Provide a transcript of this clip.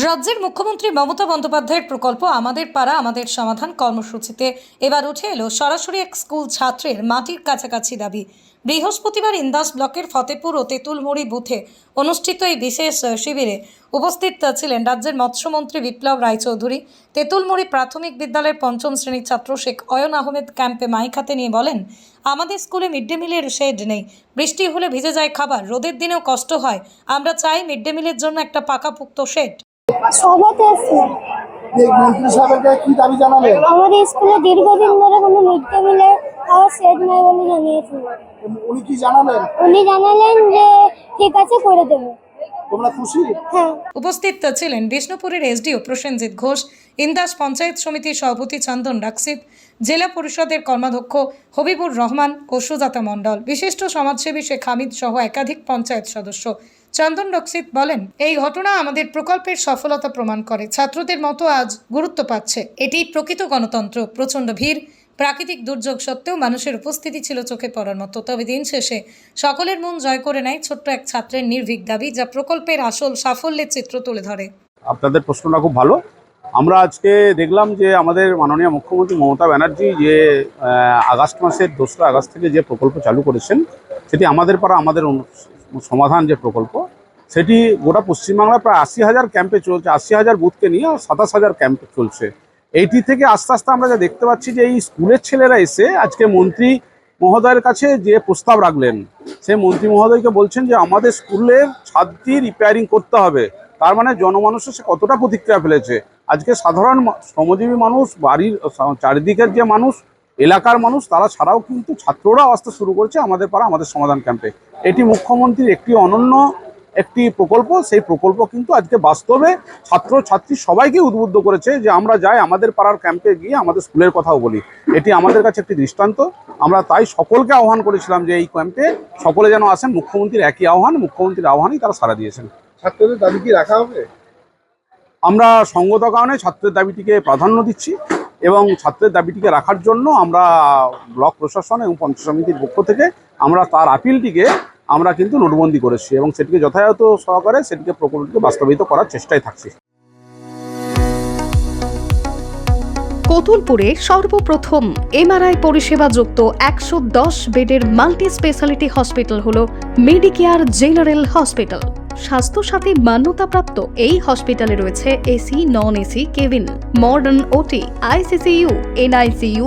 রাজ্যের মুখ্যমন্ত্রী মমতা বন্দ্যোপাধ্যায়ের প্রকল্প আমাদের পাড়া, আমাদের সমাধান কর্মসূচিতে এবার উঠে এলো সরাসরি এক স্কুল ছাত্রের মাটির কাছাকাছি দাবি। বৃহস্পতিবার ইন্দাস ব্লকের ফতেপুর ও তেঁতুলমুড়ি বুথে অনুষ্ঠিত এই বিশেষ শিবিরে উপস্থিত ছিলেন রাজ্যের মৎস্যমন্ত্রী বিপ্লব রায়চৌধুরী তেঁতুলমুড়ি প্রাথমিক বিদ্যালয়ের পঞ্চম শ্রেণির ছাত্র শেখ অয়ন আহমেদ ক্যাম্পে মাইক হাতে নিয়ে বলেন আমাদের স্কুলে মিড ডে মিলের শেড নেই। বৃষ্টি হলে ভিজে যায় খাবার রোদের দিনেও কষ্ট হয়। আমরা চাই মিড ডে মিলের জন্য একটা পাকাপুক্ত শেড। আমাদের স্কুলে দীর্ঘদিন ধরে কোনো মিড ডে মিলের খাওয়া সেট নাই বলে জানিয়েছিল উনি কি জানালেন? উনি জানালেন যে ঠিক আছে করে দেবে। তোমরা খুশি? হ্যাঁ। উপস্থিত ছিলেন বিষ্ণুপুরের এসডিও প্রসেনজিৎ ঘোষ ইন্দাস পঞ্চায়েত সমিতির সভাপতি চন্দন ডাকসিত জেলা পরিষদের কর্মাধ্যক্ষ হবিবুর রহমান ও সুজাতা মণ্ডল। বিশিষ্ট সমাজসেবী শেখ হামিদ সহ একাধিক পঞ্চায়েত সদস্য। চন্দন ডক্সিত বলেন এই ঘটনা আমাদের প্রকল্পের সফলতা প্রমাণ করে। ছাত্রদের মতো আজ গুরুত্ব পাচ্ছে। এটি প্রকৃত গণতন্ত্র প্রচণ্ড ভিড়। প্রাকৃতিক দুর্যোগ সত্ত্বেও মানুষের উপস্থিতি ছিল চোখে পড়ার মতো। তবে দিন শেষে সকলের মন জয় করে নেয় ছোট্ট এক ছাত্রের নির্ভীক দাবি, যা প্রকল্পের আসল সাফল্যের চিত্র তুলে ধরে। আপনাদের প্রশ্নটা খুব ভালো। আমরা আজকে দেখলাম যে আমাদের মাননীয় মুখ্যমন্ত্রী মমতা ব্যানার্জি যে আগস্ট মাসের দোসরা আগস্ট থেকে যে প্রকল্প চালু করেছেন, সেটি আমাদের পাড়া, আমাদের সমাধান যে প্রকল্প, সেটি গোটা পশ্চিমবাংলায় প্রায় আশি হাজার ক্যাম্পে চলছে, আশি হাজার বুথকে নিয়ে সাতাশ হাজার ক্যাম্পে চলছে। এইটি থেকে আস্তে আস্তে আমরা যা দেখতে পাচ্ছি যে এই স্কুলের ছেলেরা এসে আজকে মন্ত্রী মহোদয়ের কাছে যে প্রস্তাব রাখলেন, সেই মন্ত্রী মহোদয়কে বলছেন যে আমাদের স্কুলের ছাদটি রিপেয়ারিং করতে হবে। তার মানে জনমানুষের সে কতটা প্রতিক্রিয়া ফেলেছে। আজকে সাধারণ শ্রমজীবী মানুষ, বাড়ির চারিদিকের যে মানুষ, এলাকার মানুষ, তারা ছাড়াও কিন্তু ছাত্ররাও আসতে শুরু করেছে আমাদের পাড়া, আমাদের সমাধান ক্যাম্পে এটি মুখ্যমন্ত্রীর একটি অনন্য একটি প্রকল্প সেই প্রকল্প কিন্তু আজকে বাস্তবে ছাত্র ছাত্রী সবাইকে উদ্বুদ্ধ করেছে যে আমরা যাই আমাদের পাড়ার ক্যাম্পে গিয়ে আমাদের স্কুলের কথাও বলি। এটি আমাদের কাছে একটি দৃষ্টান্ত। আমরা তাই সকলকে আহ্বান করেছিলাম যে এই ক্যাম্পে সকলে যেন আসেন মুখ্যমন্ত্রীর একই আহ্বান মুখ্যমন্ত্রীর আহ্বানই তারা সারা দিয়েছেন। ছাত্রদের দাবি কি রাখা হবে? আমরা সঙ্গত কারণে ছাত্রের দাবিটিকে প্রাধান্য দিচ্ছি এবং ছাত্রের দাবিটিকে রাখার জন্য আমরা ব্লক প্রশাসন এবং পঞ্চায়েত সমিতির পক্ষ থেকে আমরা তার আপিলটিকে আমরা কিন্তু নোটবন্দি করেছি এবং সেটিকে যথাযথ সহকারে সেটিকে প্রকল্পটিকে বাস্তবায়িত করার চেষ্টায় থাকছি। কতুলপুরে সর্বপ্রথম এমআরআই পরিষেবা যুক্ত একশো দশ বেডের মাল্টি স্পেশালিটি হসপিটাল হল মেডিকেয়ার জেনারেল হসপিটাল। স্বাস্থ্যসাথী মান্যতাপ্রাপ্ত এই হসপিটালে রয়েছে AC, non AC, cabin, modern OT, ICCU, NICU